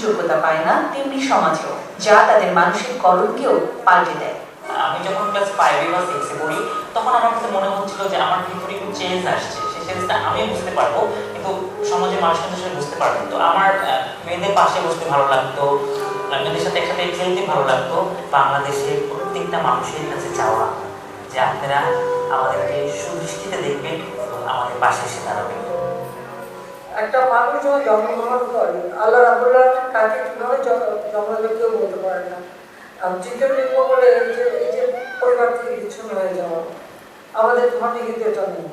গ্রহণযোগ্যতা পায় না, তেমনি সমাজেও, যা তাদের মানুষের কলঙ্কেও পাল্টে দেয়। আমি যখন ক্লাস ফাইভে বা সিক্সে পড়ি, তখন আমার কাছে মনে হচ্ছিল যে আমার ভিতরে একটু চেঞ্জ আসছে। সেই চেঞ্জটা আমি বুঝতে পারব, কিন্তু সমাজের মানুষ কিন্তু সেটা বুঝতে পারবেন তো আমার মেয়েদের পাশে বসতে ভালো লাগতো, মেয়েদের সাথে একসাথে খেলতে ভালো লাগতো। বাংলাদেশের প্রত্যেকটা মানুষের কাছে চাওয়া যে আপনারা আমাদেরকে সুদৃষ্টিতে দেখবেন আমাদের পাশে এসে দাঁড়াবেন। একটা মানুষ যখন জন্মগ্রহণ করে, আল্লাহ রাবুল্লাহ তাকে কীভাবে জ- জন্ম দেবে কেউ বলতে পারে না। তৃতীয় লিঙ্গ বলে এই যে এই যে পরিবার থেকে বিচ্ছিন্ন হয়ে যাওয়া, আমাদের ধর্মে কিন্তু এটা নেই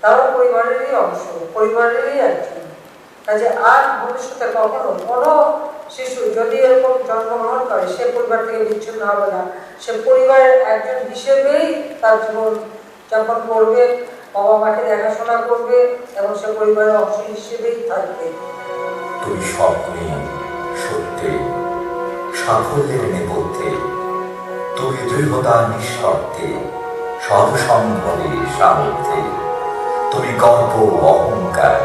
তারা পরিবারেরই অংশ, পরিবারেরই একজন। কাজে আর ভবিষ্যতে কখনো কোনো শিশু যদি এরকম জন্মগ্রহণ করে, সে পরিবার থেকে বিচ্ছিন্ন হবে না। সে পরিবারের একজন হিসেবেই তার জীবন যাপন করবে। বাবা মাকে দেখাশোনা করবে এবং সে পরিবারের অংশ হিসেবেই থাকবে। তুমি স্বপ্নে সত্যে সাফল্যের নেপথ্যে তুমি দৃঢ়তা, নিঃশর্তে সদসম্ভবে সামর্থ্যে, তুমি গর্ব অহংকার,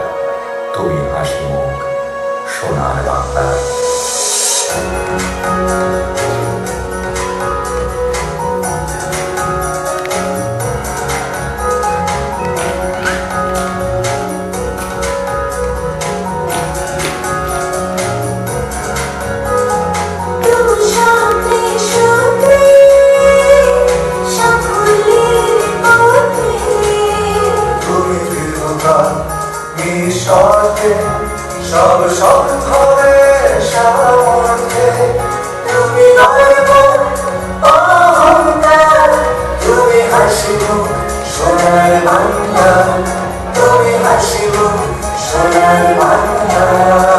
তুমি হাসি সোনার বাংলা। নিঃশর্তে সব সব ধরে সামনে তুমি গর্ব অহংকার। তুমি হাসিব, সোনার বাংলা। তুমি হাসিব, সোনার বাংলা।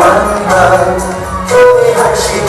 বাংলা তুমি হাসিব